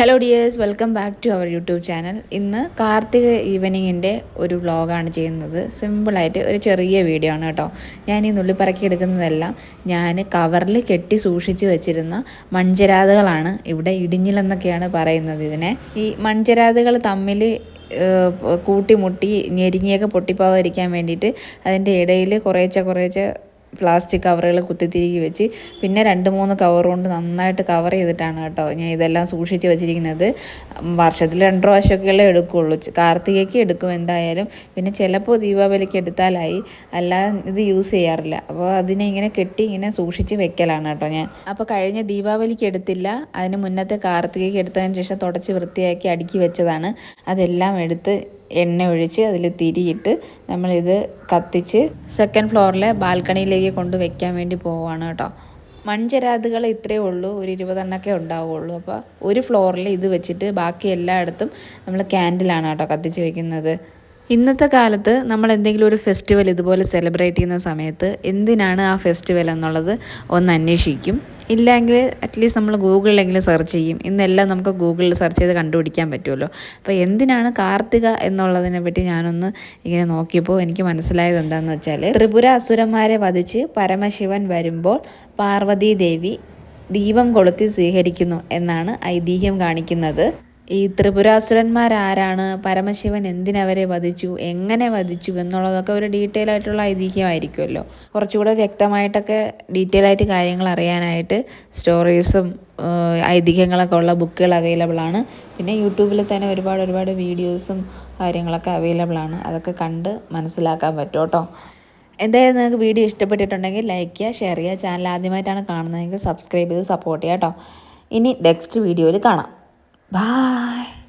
Hello dears welcome back to our YouTube channel ഇന്ന് കാർത്തിക ഈവനിങ്ങിന്റെ ഒരു വ്ളോഗാണ് ചെയ്യുന്നത്. സിമ്പിളായിട്ട് ഒരു ചെറിയ വീഡിയോ ആണ് കേട്ടോ. ഞാൻ ഈ നുള്ളിപ്പറക്കി എടുക്കുന്നതെല്ലാം ഞാൻ കവറിൽ കെട്ടി സൂക്ഷിച്ച് വെച്ചിരുന്ന മൺചരാതുകളാണ് ഇവിടെ ഇടിഞ്ഞിലെന്നൊക്കെയാണ് പറയുന്നത് ഇതിനെ. ഈ മൺചരാതുകൾ തമ്മിൽ കൂട്ടിമുട്ടി ഞെരിങ്ങിയൊക്കെ പൊട്ടിപ്പോവാതിരിക്കാൻ വേണ്ടിയിട്ട് അതിന്റെ ഇടയിൽ കുറേച്ച കുറേശ്ശെ പ്ലാസ്റ്റിക് കവറുകൾ കുത്തിത്തിരികി വെച്ച് പിന്നെ രണ്ട് മൂന്ന് കവർ കൊണ്ട് നന്നായിട്ട് കവർ ചെയ്തിട്ടാണ് കേട്ടോ ഞാൻ ഇതെല്ലാം സൂക്ഷിച്ച് വെച്ചിരിക്കുന്നത്. വർഷത്തിൽ രണ്ട് പ്രാവശ്യമൊക്കെയല്ലേ എടുക്കുകയുള്ളൂ കാർത്തികയ്ക്ക് എടുക്കും എന്തായാലും. പിന്നെ ചിലപ്പോൾ ദീപാവലിക്ക് എടുത്താലായി. അല്ലാതെ ഇത് യൂസ് ചെയ്യാറില്ല. അപ്പോൾ അതിനെ ഇങ്ങനെ കെട്ടി ഇങ്ങനെ സൂക്ഷിച്ച് വെക്കലാണ് കേട്ടോ ഞാൻ. അപ്പോൾ കഴിഞ്ഞ ദീപാവലിക്ക് എടുത്തില്ല. അതിന് മുന്നത്തെ കാർത്തികയ്ക്ക് എടുത്തതിന് ശേഷം തുടച്ച് വൃത്തിയാക്കി അടുക്കി വെച്ചതാണ്. അതെല്ലാം എടുത്ത് എണ്ണ ഒഴിച്ച് അതിൽ തിരിയിട്ട് നമ്മളിത് കത്തിച്ച് സെക്കൻഡ് ഫ്ലോറിലെ ബാൽക്കണിയിലേക്ക് കൊണ്ട് വെക്കാൻ വേണ്ടി പോവാണ് കേട്ടോ. മൺചരാതുകൾ ഇത്രയേ ഉള്ളൂ ഒരു ഇരുപതെണ്ണൊക്കെ ഉണ്ടാവുള്ളൂ. അപ്പോൾ ഒരു ഫ്ലോറിൽ ഇത് വെച്ചിട്ട് ബാക്കി എല്ലായിടത്തും നമ്മൾ ക്യാൻഡിലാണ് കേട്ടോ കത്തിച്ച് വെക്കുന്നത്. ഇന്നത്തെ കാലത്ത് നമ്മൾ എന്തെങ്കിലും ഒരു ഫെസ്റ്റിവൽ ഇതുപോലെ സെലിബ്രേറ്റ് ചെയ്യുന്ന സമയത്ത് എന്തിനാണ് ആ ഫെസ്റ്റിവൽ എന്നുള്ളത് ഒന്ന് അന്വേഷിക്കും. ഇല്ലെങ്കിൽ അറ്റ്ലീസ്റ്റ് നമ്മൾ ഗൂഗിളിലെങ്കിലും സെർച്ച് ചെയ്യും. ഇന്നെല്ലാം നമുക്ക് ഗൂഗിളിൽ സെർച്ച് ചെയ്ത് കണ്ടുപിടിക്കാൻ പറ്റുമല്ലോ. അപ്പോൾ എന്തിനാണ് കാർത്തിക എന്നുള്ളതിനെ പറ്റി ഞാനൊന്ന് ഇങ്ങനെ നോക്കിയപ്പോൾ എനിക്ക് മനസ്സിലായത് എന്താണെന്ന് വെച്ചാൽ ത്രിപുര അസുരന്മാരെ വധിച്ച് പരമശിവൻ വരുമ്പോൾ പാർവതി ദേവി ദീപം കൊളുത്തി സ്വീകരിക്കുന്നു എന്നാണ് ഐതിഹ്യം കാണിക്കുന്നത്. ഈ ത്രിപുരാസുരന്മാരാരാണ്? പരമശിവൻ എന്തിനവരെ വധിച്ചു? എങ്ങനെ വധിച്ചു? എന്നുള്ളതൊക്കെ ഒരു ഡീറ്റെയിൽ ആയിട്ടുള്ള ഐതിഹ്യമായിരിക്കുമല്ലോ. കുറച്ചുകൂടെ വ്യക്തമായിട്ടൊക്കെ ഡീറ്റെയിൽ ആയിട്ട് കാര്യങ്ങൾ അറിയാനായിട്ട് സ്റ്റോറീസും ഐതിഹ്യങ്ങളൊക്കെ ഉള്ള ബുക്കുകൾ അവൈലബിൾ ആണ്. പിന്നെ യൂട്യൂബിൽ തന്നെ ഒരുപാട് ഒരുപാട് വീഡിയോസും കാര്യങ്ങളൊക്കെ അവൈലബിൾ ആണ്. അതൊക്കെ കണ്ട് മനസ്സിലാക്കാൻ പറ്റും കേട്ടോ. എന്തായാലും നിങ്ങൾക്ക് വീഡിയോ ഇഷ്ടപ്പെട്ടിട്ടുണ്ടെങ്കിൽ ലൈക്ക് ചെയ്യുക ഷെയർ ചെയ്യുക. ചാനൽ ആദ്യമായിട്ടാണ് കാണുന്നതെങ്കിൽ സബ്സ്ക്രൈബ് ചെയ്ത് സപ്പോർട്ട് ചെയ്യാം കേട്ടോ. ഇനി നെക്സ്റ്റ് വീഡിയോയിൽ കാണാം. Bye.